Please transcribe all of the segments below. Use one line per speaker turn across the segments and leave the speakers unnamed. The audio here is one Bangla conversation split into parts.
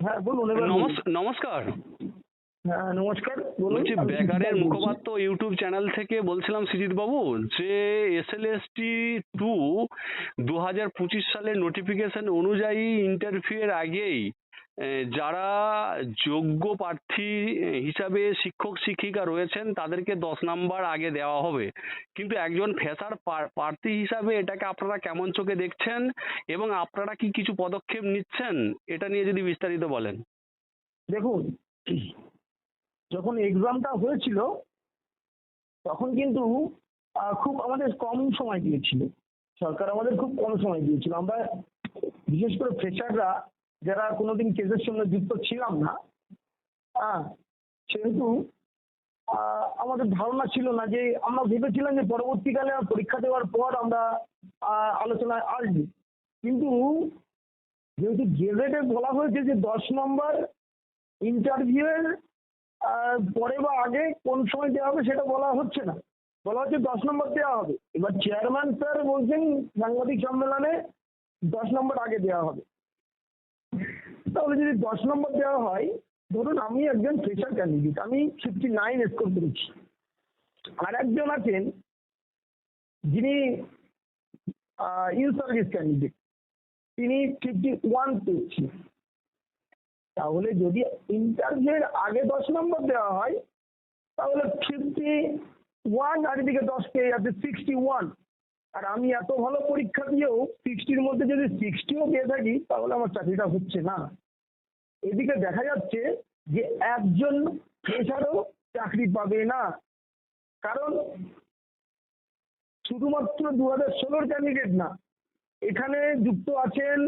হ্যাঁ বলুন
নমস্কার।
হ্যাঁ নমস্কার বলুন।
বলছি বেকারের মুখপাত্র ইউটিউব চ্যানেল থেকে বলছিলাম সৃজিত বাবু যে S L S T two দু হাজার পঁচিশ সালের নোটিফিকেশন অনুযায়ী ইন্টারভিউ এর আগেই যারা যোগ্য প্রার্থী হিসাবে শিক্ষক, শিক্ষিকা রয়েছেন, তাদেরকে দশ নাম্বার আগে দেওয়া হবে। কিন্তু একজন ফেসার প্রার্থী হিসাবে এটাকে আপনারা কেমন চোখে দেখছেন এবং আপনারা কি কিছু পদক্ষেপ নিচ্ছেন, এটা নিয়ে যদি বিস্তারিত বলেন।
দেখুন, যখন এক্সামটা হয়েছিল, তখন কিন্তু খুব আমাদের কম সময় দিয়েছিল। সরকার আমাদের খুব কম সময় দিয়েছিল। আমরা, বিশেষ করে ফ্রেশাররা যারা কোনোদিন কেসের সঙ্গে যুক্ত ছিলাম না হ্যাঁ সেহেতু আমাদের ধারণা ছিল না যে, আমরা ভেবেছিলাম যে পরবর্তীকালে পরীক্ষা দেওয়ার পর আমরা আলোচনায় আসব। কিন্তু যেহেতু গেজেটে বলা হয়েছে যে দশ নম্বর ইন্টারভিউয়ের পরে বা আগে কোন সময় দেওয়া হবে সেটা বলা হচ্ছে না। বলা হচ্ছে দশ নম্বর দেওয়া হবে। এবার চেয়ারম্যান স্যার বলছেন সাংবাদিক সম্মেলনে দশ নম্বর আগে দেওয়া হবে। তাহলে যদি দশ নম্বর দেওয়া হয়, ধরুন আমি একজন ফ্রেশার ক্যান্ডিডেট আমি ফিফটি নাইন স্কোর করেছি। আর একজন আছেন যিনি ইন সার্ভিস ক্যান্ডিডেট তিনি ফিফটি ওয়ান পেয়েছেন। তাহলে যদি ইন্টারভিউয়ের আগে দশ নম্বর দেওয়া হয়, তাহলে ফিফটি ওয়ান আর এদিকে দশ পেয়ে যাচ্ছে সিক্সটি ওয়ান আর আমি এত ভালো পরীক্ষা দিয়েও সিক্সটির মধ্যে যদি সিক্সটিও পেয়ে থাকি, তাহলে আমার চাকরিটা হচ্ছে না। এদিকে দেখা যাচ্ছে যে একজন ফ্রেশারও চাকরি পাবে না। কারণ শুধুমাত্র দু হাজার ষোলোর ক্যান্ডিডেট না, এখানে যুক্ত আছেন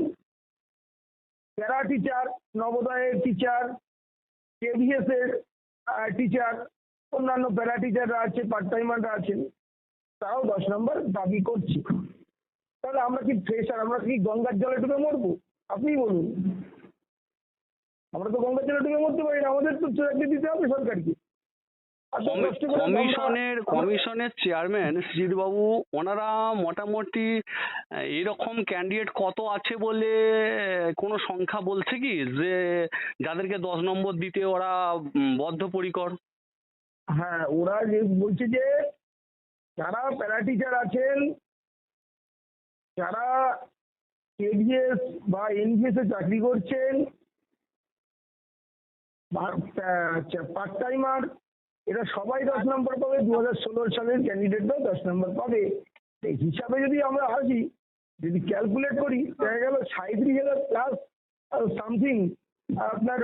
প্যারা টিচার নবোদয়ের টিচার কেভিএস এর টিচার অন্যান্য প্যারা টিচাররা আছে পার্ট টাইমাররা আছেন। তারাও দশ নম্বর দাবি করছে। তাহলে আমরা কি ফ্রেশার আমরা কি গঙ্গার জলে ডুবে মরবো? আপনিই বলুন। আমরা তো গঙ্গার জলে ডুবে মরতে পারি না আমাদের তো চাকরি দিতে হবে সরকারকে।
কমিশনের কমিশনের চেয়ারম্যান সুজিত বাবু ওনারা মোটামুটি এরকম ক্যান্ডিডেট কত আছে বলে কোনো সংখ্যা বলছে কি? যে যাদেরকে দশ নম্বর দিতে ওরা বদ্ধপরিকর।
হ্যাঁ ওরা যে বলছে যে যারা প্যারা টিচার আছেন, যারা কেডিএস বা এনজিএস এ চাকরি করছেন পার্ট টাইমার এরা সবাই দশ নম্বর পাবে দু হাজার ষোলো সালের ক্যান্ডিডেটরাও দশ নম্বর পাবে। এই হিসাবে যদি আমরা আসি, যদি ক্যালকুলেট করি, দেখা গেল সাঁত্রিশ হাজার প্লাস সামথিং আপনার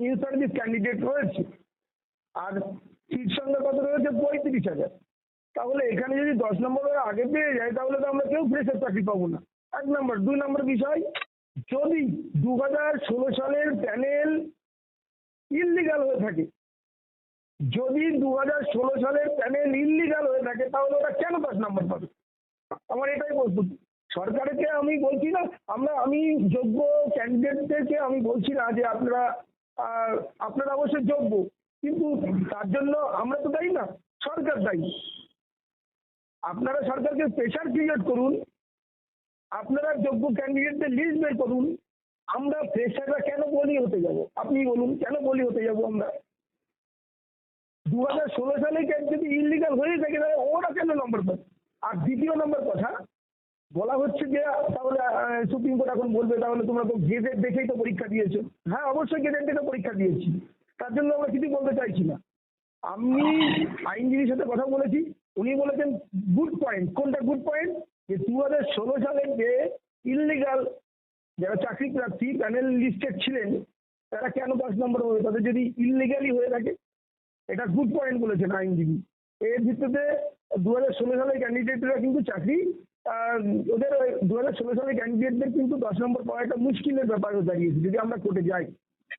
ইন সার্ভিস ক্যান্ডিডেট রয়েছে। আর সিট সংখ্যা কত রয়েছে? পঁয়ত্রিশ হাজার। তাহলে এখানে যদি দশ নম্বরের আগে পেয়ে যায়, তাহলে তো আমরা কেউ ফ্রেশের চাকরি পাবো না। এক নম্বর। দুই নম্বর বিষয়, যদি দু হাজার ষোলো সালের প্যানেল ইললিগাল হয়ে থাকে, যদি দু হাজার ষোলো সালের প্যানেল ইললিগাল হয়ে থাকে, তাহলে ওরা কেন দশ নম্বর পাবে? আমার এটাই বলব সরকারকে আমি বলছি না, আমরা, আমি যোগ্য ক্যান্ডিডেটদেরকে আমি বলছি না যে আপনারা আপনারা অবশ্যই যোগ্য। কিন্তু তার জন্য আমরা তো দায়ী না, সরকার দায়ী। আপনারা সরকারকে প্রেশার ক্রিয়েট করুন, আপনারা যোগ্য ক্যান্ডিডেটদের লিস্ট বের করুন, আমরা প্রেশাররা কেন বলি হতে যাব? আপনি বলুন, কেন বলি হতে যাব আমরা? দু হাজার ষোলো সালে যদি ইলিগাল হয়ে থাকে, তাহলে ওরা কেন নম্বর পাবে আর দ্বিতীয় নম্বর কথা, বলা হচ্ছে যে, তাহলে সুপ্রিম কোর্ট এখন বলবে, তাহলে তোমরা তো গেজেট দেখেই তো পরীক্ষা দিয়েছ। হ্যাঁ অবশ্যই গেজেট দেখে পরীক্ষা দিয়েছি। তার জন্য আমরা কিছু বলতে চাইছি না। আমি আইনজীবীর সাথে কথা বলেছি উনি বলেছেন গুড পয়েন্ট কোনটা গুড পয়েন্ট যে দু হাজার ষোলো সালে যে ইললিগাল যারা চাকরি প্রার্থী প্যানেল লিস্টেড ছিলেন, তারা কেন দশ নম্বর হবে? তাদের যদি ইললিগালি হয়ে থাকে, এটা গুড পয়েন্ট বলেছেন আইনজীবী। এর ভিত্তিতে দু হাজার ষোলো সালের ক্যান্ডিডেটরা কিন্তু চাকরি ওদের দু হাজার ষোলো সালের ক্যান্ডিডেটদের কিন্তু দশ নম্বর পাওয়া একটা মুশকিলের ব্যাপার হয়ে দাঁড়িয়েছে, যদি আমরা কোর্টে যাই।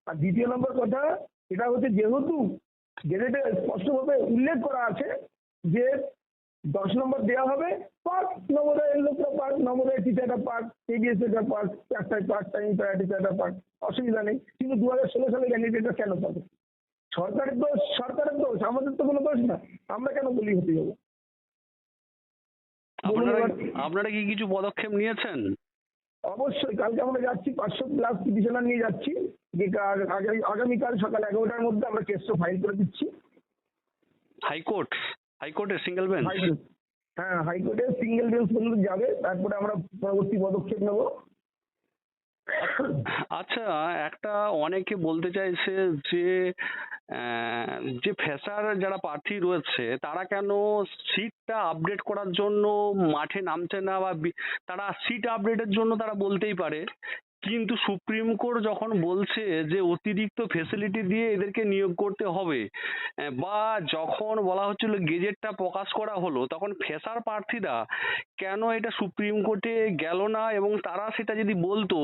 আর দ্বিতীয় নম্বর কথা, এটা হচ্ছে যেহেতু গেজেটে স্পষ্টভাবে উল্লেখ করা আছে যে দশ নম্বর দেওয়া হবে পাক নবোদয়ের লোকরা পাক নবোদয়ের টিচারটা পাক কেবিএস এটা পাক চারটায় পাক টাইম প্যারা টিচারটা পাক অসুবিধা নেই। কিন্তু দু হাজার ষোলো সালের ক্যান্ডিডেটরা কেন পাবে? সরকারের দোষ সরকারের দোষ আমাদের তো কোনো দোষ না। আমরা কেন বলি হতে যাব
আপনারা কি কিছু পদক্ষেপ নিয়েছেন?
অবশ্যই কালকে আমরা যাচ্ছি পাঁচশো প্লাস পিটিশনার নিয়ে যাচ্ছি। যে আগামীকাল সকাল এগারোটার মধ্যে আমরা কেসটা ফাইল করে দিচ্ছি।
হাইকোর্ট? হাইকোর্টের সিঙ্গেল বেঞ্চ
হ্যাঁ হাইকোর্টে সিঙ্গেল বেঞ্চ পর্যন্ত যাবে তারপরে আমরা পরবর্তী পদক্ষেপ নেব।
আচ্ছা একটা অনেকে বলতে চাইছে যে যে ফ্রেশার যারা প্রার্থী রয়েছে তারা কেন সিটটা আপডেট করার জন্য মাঠে নামছে না বা বি- তারা সিট আপডেটের জন্য তারা বলতেই পারে। কিন্তু সুপ্রিম কোর্ট যখন বলছে যে অতিরিক্ত ফেসিলিটি দিয়ে এদেরকে নিয়োগ করতে হবে বা যখন বলা হচ্ছিল গেজেটটা প্রকাশ করা হলো, তখন ফেসার প্রার্থীরা কেন এটা সুপ্রিম কোর্টে গেল না? এবং তারা সেটা যদি বলতো,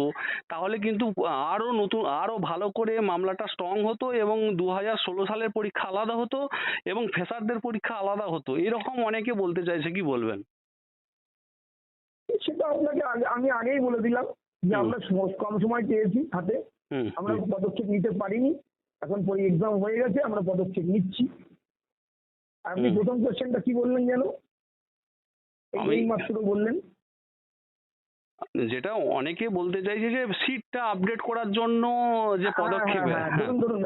তাহলে কিন্তু আরও নতুন, আরও ভালো করে মামলাটা স্ট্রং হতো এবং দু হাজার ষোলো সালের পরীক্ষা আলাদা হতো এবং ফ্রেশারদের পরীক্ষা আলাদা হতো। এরকম অনেকে বলতে চাইছে, কি বলবেন?
সেটা আপনাকে আমি আগেই বলে দিলাম। যে আমরা কম সময় পেয়েছি হাতে। আমরা পদক্ষেপ নিতে পারিনি। এখন পরে এক্সাম হয়ে গেছে আমরা পদক্ষেপ নিচ্ছি। আপনি। প্রথম কোশ্চেনটা কি বললেন যেন? এই- মাত্র বললেন।
যেটা অনেকে বলতে চাইছে যে সিটটা আপডেট করার জন্য যে
হ্যাঁ,
পদক্ষেপ।
হ্যাঁ, হ্যাঁ, ধরুন ধরুন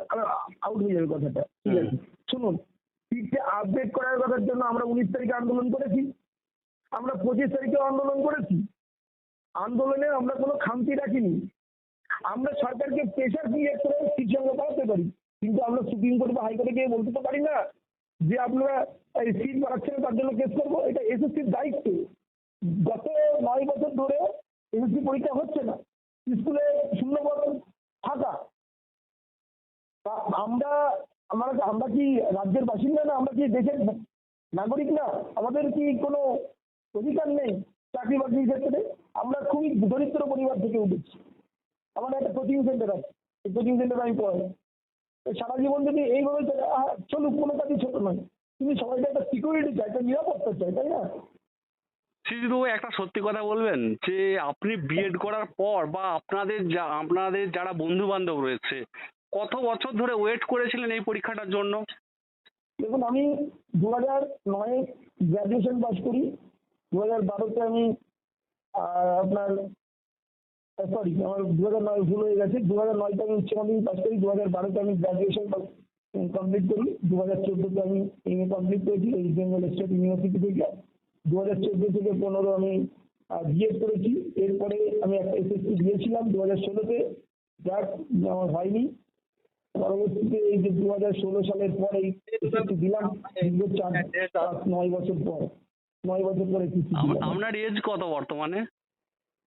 আউট হয়ে যাবে কথাটা। ঠিক আছে। শুনুন সিটটা আপডেট করার কথার জন্য আমরা উনিশ তারিখে আন্দোলন করেছি। আমরা পঁচিশ তারিখে আন্দোলন করেছি। আন্দোলনে আমরা কোনো খামতি রাখিনি। আমরা সরকারকে প্রেশার করে সিট সংখ্যা বাড়াতে পারি। কিন্তু আমরা সুপ্রিম কোর্ট বা হাইকোর্টে গিয়ে বলতে তো পারি না যে আপনারা সিট বাড়াচ্ছেন তার জন্য কেস করব। এটা এসএসসির দায়িত্ব। গত নয় বছর ধরে এসএসসি পরীক্ষা হচ্ছে না। স্কুলে শূন্যপদ ফাঁকা। তা আমরা আমরা আমরা কি রাজ্যের বাসিন্দা না? আমরা কি দেশের নাগরিক না? আমাদের কি কোনো অধিকার নেই চাকরি বাকরির ক্ষেত্রে? আমরা খুবই দরিদ্র পরিবার থেকে উঠেছি। আমার একটা কোচিং সেন্টার আছে। এই কোচিং সেন্টারে আমি পড়াই। তো সারা জীবন যদি এইভাবে চলুক কোনো কাজই ছোট নয়। কিন্তু সবাইকে একটা সিকিউরিটি চাই একটা নিরাপত্তা চাই তাই না?
সিদ্দিকবাবু একটা সত্যি কথা বলবেন যে আপনি বিএড করার পর বা আপনাদের যা আপনাদের যারা বন্ধু বান্ধব রয়েছে কত বছর ধরে ওয়েট করেছিলেন এই পরীক্ষাটার জন্য?
দেখুন আমি দু হাজার নয়ে গ্র্যাজুয়েশন পাস করি। দু হাজার বারোতে আমি আহ, আপনার সরি আমার দু হাজার নয় ভুল হয়ে গেছে। দু হাজার নয়তে আমি উচ্চ মাধ্যমিক পাস করি দু হাজার বারোতে আমি গ্র্যাজুয়েশন কমপ্লিট করি। দু হাজার চোদ্দোতে আমি এম এ কমপ্লিট করেছি ওয়েস্ট বেঙ্গল স্টেট ইউনিভার্সিটি থেকে। দু হাজার চোদ্দ থেকে পনেরো আমি বিএড করেছি। এরপরে আমি একটা এসএসসি দিয়েছিলাম দু হাজার ষোলোতে। যাক আমার হয়নি। পরবর্তীতে এই যে দু হাজার ষোলো সালের পরে দিলাম চার নয় বছর পর। নয় বছর পরে দিলাম
আপনার এজ কত বর্তমানে?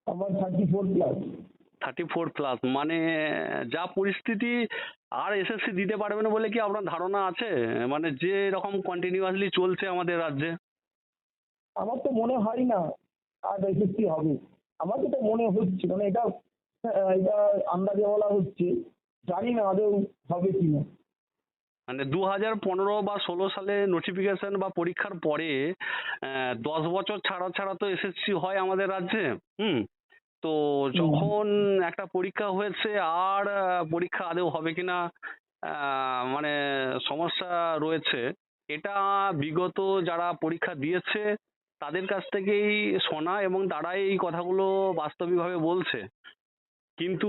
আমার thirty four plus
thirty four plus মানে যা পরিস্থিতি আর এসএসসি দিতে পারবেন বলে কি আপনার ধারণা আছে? মানে যে রকম কন্টিনিউয়াসলি চলছে আমাদের রাজ্যে।
আমার তো মনে হয় না আর এসএসসি হবে। আমার তো মনে হচ্ছে মানে এটা এটা আন্দাজে বলা হচ্ছে। জানি না আদৌ হবে কিনা।
মানে দু হাজার পনেরো বা ষোলো সালে নোটিফিকেশন বা পরীক্ষার পরে দশ বছর ছাড়া ছাড়া তো এসএসসি হয় আমাদের রাজ্যে হুম? তো যখন একটা পরীক্ষা হয়েছে আর পরীক্ষা আদৌ হবে কিনা আহ, মানে সমস্যা রয়েছে এটা বিগত যারা পরীক্ষা দিয়েছে তাদের কাছ থেকেই শোনা এবং তারাই এই কথাগুলো বাস্তবিকভাবে বলছে। কিন্তু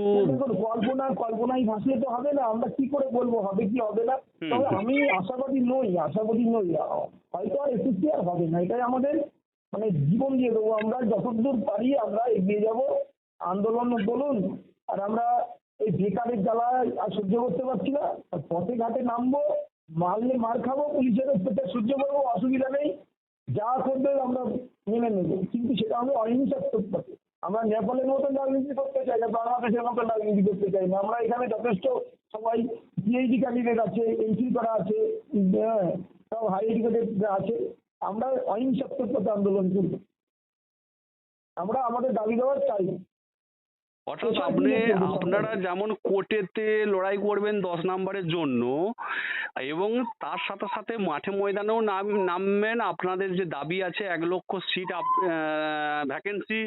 কল্পনা কল্পনায় ভাসলে তো হবে না আমরা কি করে বলব হবে কি হবে না? তবে। আমি আশাবাদী নই আশাবাদী নই। হয়তো আর এসএসসি আর হবে না এটাই আমাদের মানে জীবন দিয়ে দেবো। আমরা যতদূর পারি আমরা এগিয়ে যাব আন্দোলন বলুন আর আমরা এই বেকারের জ্বালা আর সহ্য করতে পারছি না। আর পথে ঘাটে নামবো মারলে মার খাব পুলিশের অত্যাচার সহ্য করব অসুবিধা নেই। যা করবে আমরা মেনে নেব কিন্তু সেটা আমরা অহিংসাত্মক পথে আমরা নেপালের মতন রাজনীতি করতে চাই না বাংলাদেশের মতন রাজনীতি করতে চাই না। আমরা এখানে যথেষ্ট সবাই পিএইচডি ক্যান্ডিডেট আছে এমফিল করা আছে হ্যাঁ, সব হাই এডুকেটেড আছে। আমরা অহিংসাত্মক আন্দোলন করব। আমরা আমাদের দাবি দেওয়ার চাই।
অর্থাৎ আপনি। আপনারা যেমন কোর্টেতে লড়াই করবেন দশ নাম্বারের জন্য এবং তার সাথে সাথে মাঠে ময়দানেও নাম নামবেন আপনাদের যে দাবি আছে এক লক্ষ সিট ভ্যাকেন্সি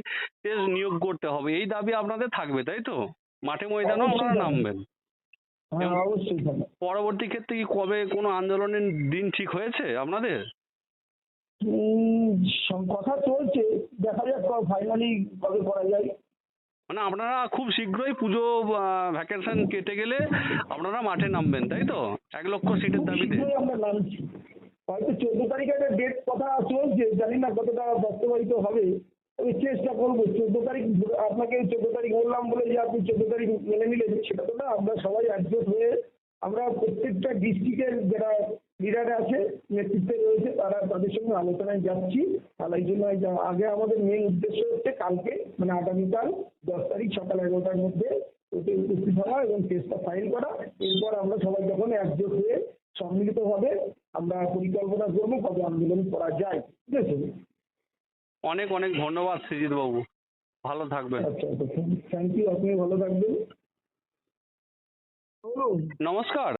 নিয়োগ করতে হবে। এই দাবি আপনাদের থাকবে তাই তো? মাঠে ময়দানেও আপনারা নামবেন।
হ্যাঁ
পরবর্তী ক্ষেত্রে কি কবে কোনো আন্দোলনের দিন ঠিক হয়েছে আপনাদের?
কথা চলছে। দেখা যাক ফাইনালি কবে করা যায়।
মানে আপনারা খুব শীঘ্রই পুজো ভ্যাকেশন কেটে গেলে আপনারা মাঠে নামবেন তাই তো? এক লক্ষ সিটের দাবিতে।
শীঘ্রই আমরা নামছি। হয়তো চোদ্দ তারিখে একটা ডেট কথা চলছে জানি না কতটা বাস্তবায়িত হবে। আমি চেষ্টা করব চোদ্দ তারিখ আপনাকে চোদ্দ তারিখ বললাম বলে যে আপনি চোদ্দ তারিখ মেনে নিলেন সেটা তো না আমরা সবাই একজোট হয়ে আমরা প্রত্যেকটা ডিস্ট্রিক্টের যারা লিডার আছে নেতৃত্বে রয়েছে তারা তাদের সঙ্গে আলোচনায় যাচ্ছি। আর এই জন্য আগে আমাদের মেন উদ্দেশ্য হচ্ছে কালকে মানে আগামীকাল দশ তারিখ সকাল এগারোটার মধ্যে ওতে উপস্থিত হওয়া এবং কেসটা ফাইল করা। এরপর আমরা সবাই যখন একজোট হয়ে সম্মিলিতভাবে আমরা পরিকল্পনা করব কবে আন্দোলন করা যায়। ঠিক আছে?
অনেক অনেক ধন্যবাদ সৃজিত বাবু ভালো থাকবেন।
আচ্ছা আচ্ছা থ্যাংক ইউ আপনি ভালো থাকবেন। বলুন
নমস্কার।